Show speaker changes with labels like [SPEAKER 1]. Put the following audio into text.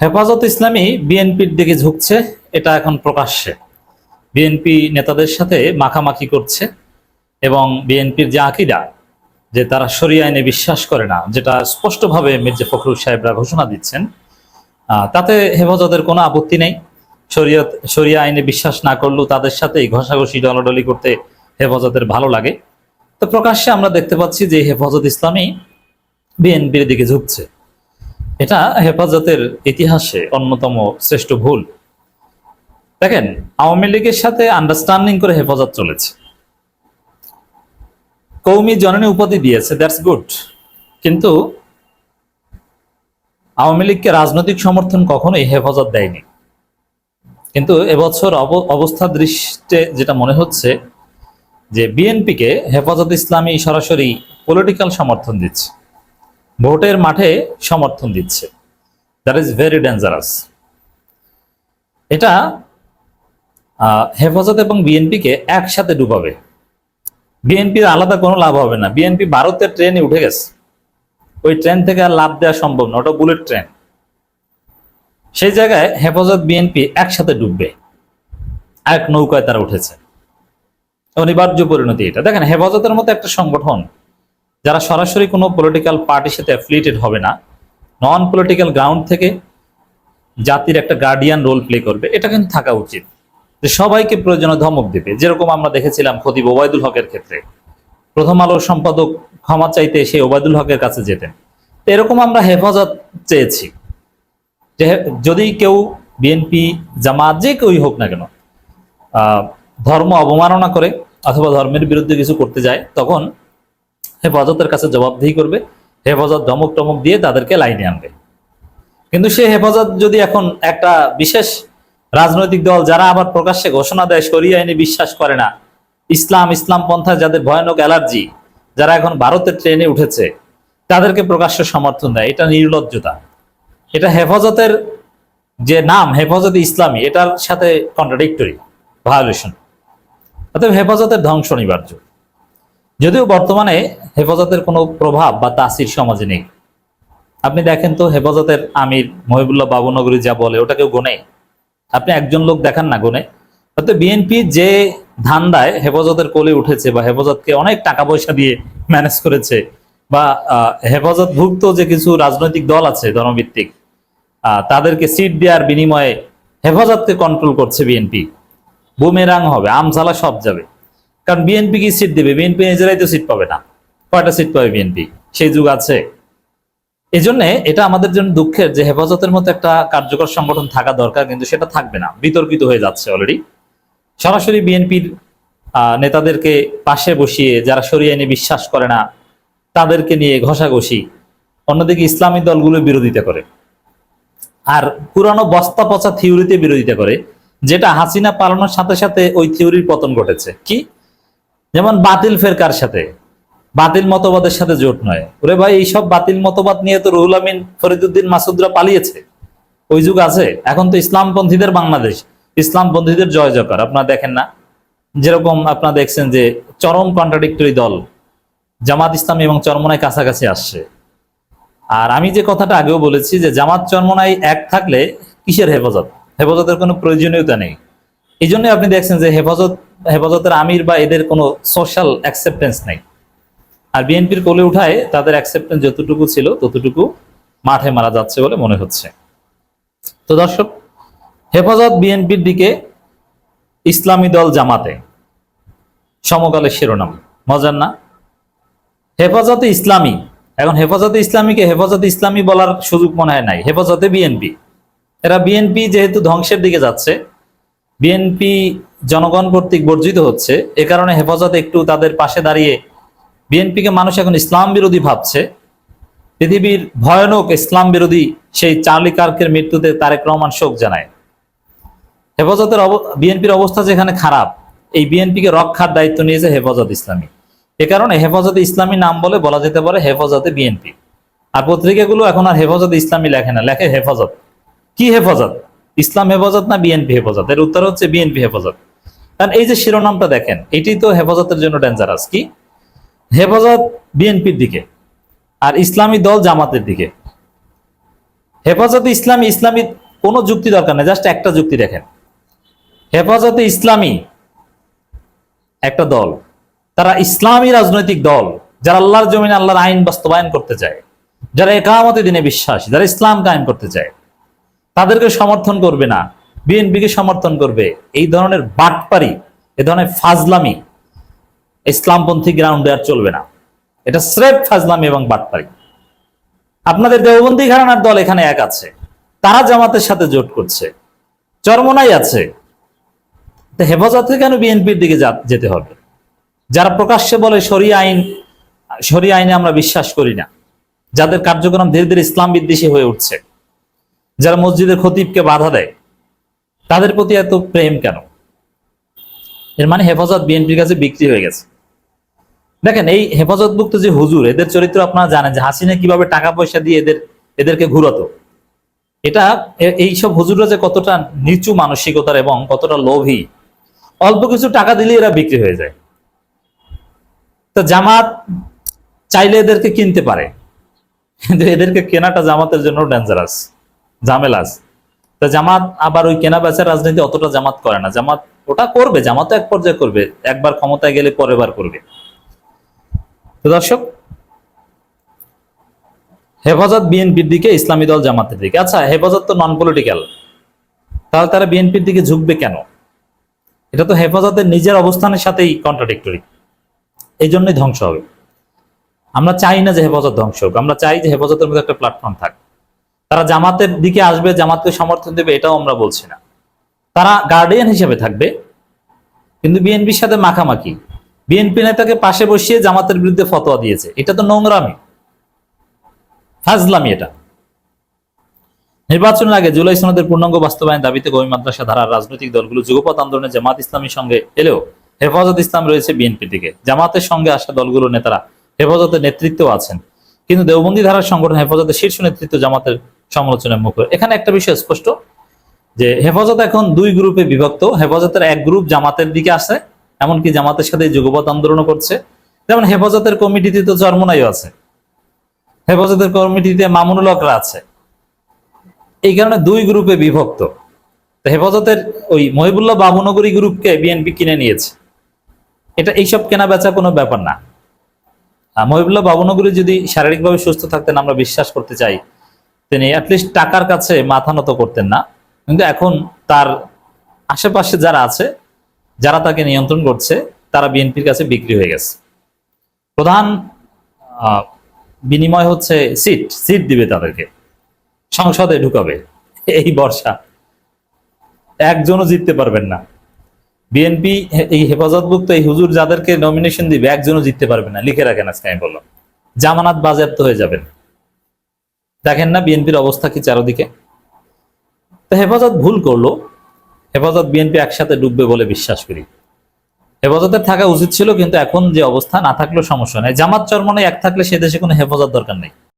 [SPEAKER 1] হেফাজত ইসলামী বিএনপির দিকে ঝুঁকছে, এটা এখন প্রকাশ্যে। বিএনপি নেতাদের সাথে মাখামাখি করছে এবং বিএনপির যে আকিরা যে তারা সরিয়া আইনে বিশ্বাস করে না, যেটা স্পষ্টভাবে মির্জা ফখরুল সাহেবরা ঘোষণা দিচ্ছেন তাতে হেফাজতের কোনো আপত্তি নেই। শরীয়ত শরিয়া আইনে বিশ্বাস না করলেও তাদের সাথেই ঘষাঘষি, ডলাডলি করতে হেফাজতের ভালো লাগে। তো প্রকাশ্যে আমরা দেখতে পাচ্ছি যে হেফাজত ইসলামী বিএনপির দিকে ঝুঁকছে। এটা হেফাজতের ইতিহাসে অন্যতম শ্রেষ্ঠ ভুল। দেখেন, আওয়ামী লীগের সাথে আন্ডারস্ট্যান্ডিং করে হেফাজত চলেছে। কৌমি জননী উপাধি দিয়েছে দ্যাটস গুড কিন্তু আওয়ামী লীগকে রাজনৈতিক সমর্থন কখনোই হেফাজত দেয়নি। কিন্তু এবছর অব- অবস্থা দৃষ্টে যেটা মনে হচ্ছে, যে বিএনপিকে হেফাজত ইসলামী সরাসরি পলিটিক্যাল সমর্থন দিচ্ছে। ভোটের মাঠে সমর্থন দিচ্ছে। দ্যাট ইজ ভেরি ডেঞ্জারাস এটা হেফাজত এবং বিএনপিকে একসাথে ডুবাবে। বিএনপির আলাদা কোনো লাভ হবে না। বিএনপি ভারতের ট্রেনে উঠে গেছে। ওই ট্রেন থেকে আর লাভ দেওয়া সম্ভব না। ওটা বুলেট ট্রেন। সেই জায়গায় হেফাজত বিএনপি একসাথে ডুববে। এক নৌকায় তারা উঠেছে। অনিবার্য পরিণতি এটা। দেখেন, হেফাজতের মতো একটা সংগঠন যারা সরাসরি কোনো পলিটিক্যাল পার্টির সাথে অ্যাফিলিয়েটেড হবে না নন পলিটিক্যাল গ্রাউন্ড থেকে জাতির একটা গার্ডিয়ান রোল প্লে করবে, এটা কিন্তু থাকা উচিত। যে সবাইকে প্রয়োজনে ধমক দেবে, যেরকম আমরা দেখেছিলাম খতিব ওবায়দুল হকের ক্ষেত্রে। প্রথম আলোর সম্পাদক ক্ষমা চাইতে সে ওবায়দুল হকের কাছে যেতেন। এরকম আমরা হেফাজত চেয়েছি। যে যদি কেউ বিএনপি জামাত, যে কেউই হোক না কেন ধর্ম অবমাননা করে অথবা ধর্মের বিরুদ্ধে কিছু করতে যায়, তখন হেফাজতের কাছে জবাবদিহি করবে, হেফাজত ধমক টমক দিয়ে তাদেরকে লাইনে আনবে। কিন্তু সে হেফাজত যদি এখন একটা বিশেষ রাজনৈতিক দল যারা আবার প্রকাশ্যে ঘোষণা দেয় সরিয়ে আইনে বিশ্বাস করে না, ইসলাম ইসলাম পন্থা যাদের ভয়ানক অ্যালার্জি, যারা এখন ভারতের ট্রেনে উঠেছে, তাদেরকে প্রকাশ্য সমর্থন দেয়, এটা নির্লজ্জতা। এটা হেফাজতের যে নাম, হেফাজতে ইসলামী, এটার সাথে কন্ট্রাডিক্টরি ভায়োলেশন অতএব হেফাজতের ধ্বংস অনিবার্য। যদিও বর্তমানে হেফাজতের কোনো প্রভাব বা তাসির সমাজে নেই। আপনি দেখেন তো হেফাজতের আমির মহিবুল্লাহ বাবুনগরী যা বলে, ওটা কেউ গোনে? আপনি একজন লোক দেখান না গোনে? অর্থাৎ বিএনপি যে ধান্দায় হেফাজতের কোলে উঠেছে বা হেফাজতকে অনেক টাকা পয়সা দিয়ে ম্যানেজ করেছে বা হেফাজতভুক্ত যে কিছু রাজনৈতিক দল আছে, ধর্মভিত্তিক তাদেরকে সিট দেওয়ার বিনিময়ে হেফাজতকে কন্ট্রোল করছে বিএনপি। বুমেরাং হবে, আমঝালা সব যাবে। কারণ বিএনপি কি সিট দেবে? বিএনপি নিজেরাই তো সিট পাবে না। কয়টা সিট পাবে বিএনপি সেই যুগ আছে। এই জন্য এটা আমাদের জন্য দুঃখের যে হেফাজতের মতো একটা কার্যকর সংগঠন থাকা দরকার, কিন্তু সেটা থাকবে না। বিতর্কিত হয়ে যাচ্ছে অলরেডি সরাসরি বিএনপির নেতাদেরকে পাশে বসিয়ে যারা সরিয়ে আইনে বিশ্বাস করে না, তাদেরকে নিয়ে ঘষাঘষি, অন্যদিকে ইসলামী দলগুলো বিরোধিতা করে। আর পুরানো বস্তা পচা থিওরিতে বিরোধিতা করে, যেটা হাসিনা পালানোর সাথে সাথে ওই থিওরির পতন ঘটেছে। কি? যেমন বাতিল ফেরকার সাথে। বাতিল মতবাদের সাথে জোট নয়। ওরে ভাই, এইসব বাতিল মতবাদ নিয়ে তো রুহুল আমিন, ফরিদুদ্দিন, মাসুদরা পালিয়েছে। ওই যুগ আছে। এখন তো ইসলামপন্থীদের বাংলাদেশ। ইসলামপন্থীদের জয় জয়কার। আপনারা দেখেন না? যেরকম আপনারা দেখছেন যে চরম কন্ট্রাডিক্টরি দল জামাত ইসলামী এবং চরমনায় কাছাকাছি আসছে। আর আমি যে কথাটা আগেও বলেছি যে জামাত চরমনায় এক থাকলে কিসের হেফাজত? হেফাজতের কোনো প্রয়োজনীয়তা নেই। এই জন্য আপনি দেখছেন যে হেফাজত, হেফাজতের আমির বা এদের কোনো সোশ্যাল অ্যাকসেপ্টেন্স নেই। আর বিএনপির কোলে উঠায় তাদের অ্যাকসেপ্টেন্স যতটুকু ছিল, ততটুকু মাঠে মারা যাচ্ছে বলে মনে হচ্ছে। তো দর্শক, হেফাজত বিএনপির দিকে ইসলামী দল জামাতে, সমকালের শিরোনাম। মজার না? হেফাজতে ইসলামী, এখন হেফাজতে ইসলামীকে হেফাজতে ইসলামী বলার সুযোগ মনে হয় নাই। হেফাজতে বিএনপি। এরা বিএনপি যেহেতু ধ্বংসের দিকে যাচ্ছে, বিএনপি জনগণ কর্তৃক বর্জিত হচ্ছে, এ কারণে হেফাজত একটু তাদের পাশে দাঁড়িয়ে বিএনপিকে মানুষ এখন ইসলাম বিরোধী ভাবছে। পৃথিবীর ভয়ানক ইসলাম বিরোধী সেই চার্লি কার্কের মৃত্যুতে তারেক রহমান শোক জানায়। হেফাজতের বিএনপির অবস্থা যেখানে খারাপ, এই বিএনপিকে রক্ষার দায়িত্ব নিয়েছে হেফাজত ইসলামী। এ কারণে হেফাজতে ইসলামী নাম বলে বলা যেতে পারে হেফাজতে বিএনপি। আর পত্রিকাগুলো এখন আর হেফাজতে ইসলামী লেখে না, লেখে হেফাজত। কি হেফাজত? ইসলাম হেফাজত না বিএনপি হেফাজত? এর উত্তর হচ্ছে বিএনপি হেফাজত। কারণ এই যে শিরোনামটা দেখেন, এটি তো হেফাজতের জন্য ডেঞ্জারাস কি? হেফাজত বিএনপির দিকে আর ইসলামী দল জামাতের দিকে। হেফাজতে ইসলামী ইসলামী কোনো যুক্তি দরকার নেই, জাস্ট একটা যুক্তি দেখেন। হেফাজতে ইসলামী একটা দল, তারা ইসলামী রাজনৈতিক দল, যারা আল্লাহর জমিনে আল্লাহর আইন বাস্তবায়ন করতে চায়, যারা একামতে দিনে বিশ্বাস, যারা ইসলাম কায়েম করতে চায়, তাদেরকে সমর্থন করবে না, বিএনপিকে সমর্থন করবে, এই ধরনের বাটপারি, এ ধরনের ফাজলামি ইসলামপন্থী গ্রাউন্ডে আর চলবে না। এটা স্রেফ ফাজলামি এবং বাটপারি। আপনাদের দেওবন্দি ঘরানার দল এখানে এক আছে। তারা জামাতের সাথে জোট করছে। চরমনাই আছে। হেফাজতে কেন বিএনপির দিকে যেতে হবে? যারা প্রকাশ্যে বলে সরিয়া আইন সরিয়া আইনে আমরা বিশ্বাস করি না। যাদের কার্যক্রম ধীরে ধীরে ইসলাম বিদ্বেষী হয়ে উঠছে। যারা মসজিদের খতিবকে বাধা দেয়, তাদের প্রতি এত প্রেম কেন? এর মানে হেফাজত বিএনপির কাছে বিক্রি হয়ে গেছে। দেখেন, এই হেফাজতভুক্ত যে হুজুর, এদের চরিত্র আপনারা জানেন যে হাসিনা কীভাবে টাকা পয়সা দিয়ে এদের, এদেরকে ঘুরাতো। এটা, এ- এইসব হুজুররা যে কতটা নিচু মানসিকতার এবং কতটা লোভী, অল্প কিছু টাকা দিলে এরা বিক্রি হয়ে যায়। তো জামাত চাইলে এদেরকে কিনতে পারে। কিন্তু এদেরকে কেনাটা জামাতের জন্য ডেঞ্জারাস ঝামেলাস। তো জামাত আবার ওই কেনা বেচার রাজনীতি অতটা জামাত করে না। জামাত ওটা করবে, জামাত এক পর্যায়ে করবে, একবার ক্ষমতায় গেলে পরের বার করবে। তো দর্শক, হেফাজত বিএনপির দিকে, ইসলামী দল জামাতের দিকে। আচ্ছা হেফাজত তো নন পলিটিক্যাল তাহলে তারা বিএনপির দিকে ঝুঁকবে কেন? এটা তো হেফাজতের নিজের অবস্থানের সাথেই কন্ট্রাডিক্টরি এই জন্যই ধ্বংস হবে। আমরা চাই না যে হেফাজত ধ্বংস হোক, আমরা চাই যে হেফাজতের মধ্যে একটা প্ল্যাটফর্ম থাক। তারা জামাতের দিকে আসবে, জামাতকে সমর্থন দেবে, এটাও আমরা বলছি না। তারা গার্ডিয়ান হিসেবে থাকবে, কিন্তু বিএনপির সাথে মাখামাখি। বিএনপি নেতাকে পাশে বসিয়ে জামাতের বিরুদ্ধে ফতোয়া দিয়েছে। এটা তো নোংরামি। ফাজলামি এটা। নির্বাচনের আগে জুলাই সনদের পূর্ণাঙ্গ বাস্তবায়ন দাবিতে গভী মাদ্রাসা ধারার রাজনৈতিক দলগুলো যুগপথ আন্দোলনে জামাত ইসলামীর সঙ্গে এলেও হেফাজত ইসলাম রয়েছে বিএনপি দিকে। জামাতের সঙ্গে আসা দলগুলোর নেতারা হেফাজতের নেতৃত্ব আছেন। কিন্তু দেওবন্দি ধারার সংগঠন হেফাজতের শীর্ষ নেতৃত্ব জামাতের সমালোচনার মুখে। এখানে একটা বিষয় স্পষ্ট। যে হেফাজত এখন দুই গ্রুপে বিভক্ত। হেফাজতের এক গ্রুপ জামাতের দিকে আছে, এমনকি জামাতের সাথে যুগপথ আন্দোলনও করছে। যেমন হেফাজতের কমিটিতে তো চরমনাইও আছে। হেফাজতের কমিটিতে মামুনুল হকরা আছে। এই কারণে দুই গ্রুপে বিভক্ত। হেফাজতের ওই মহিবুল্লাহ বাবুনগরী গ্রুপকে বিএনপি কিনে নিয়েছে। এটা এইসব কেনা বেচা কোনো ব্যাপার না। মহিবুল্লাহ বাবুনগরী যদি শারীরিকভাবে সুস্থ থাকতেন, আমরা বিশ্বাস করতে চাই, তিনি অ্যাটলিস্ট টাকার কাছে মাথা নত করতেন না। কিন্তু এখন তার আশেপাশে যারা আছে, যারা তাকে নিয়ন্ত্রণ করছে, তারা বিএনপির কাছে বিক্রি হয়ে গেছে। প্রধান বিনিময় হচ্ছে সিট সিট দিবে তাদেরকে। সংসদে ঢুকাবে। এই বর্ষা একজনও জিততে পারবেন না। বিএনপি এই হেফাজতভুক্ত এই হুজুর যাদেরকে নমিনেশন দিবে, একজনও জিততে পারবে না। লিখে রাখেন আজকে আমি বললাম। জামানাত বাজেয়াপ্ত হয়ে যাবেন। দেখেন না বিএনপির অবস্থা কি চারদিকে? তো হেফাজত ভুল করল। হেফাজত বিএনপি একসাথে ডুববে বলে বিশ্বাস করি। হেফাজতের থাকা উচিত ছিল, কিন্তু এখন যে অবস্থা না থাকলেও সমস্যা নেই। জামাত চরমনে এক থাকলে সে দেশে কোনো হেফাজত দরকার নেই।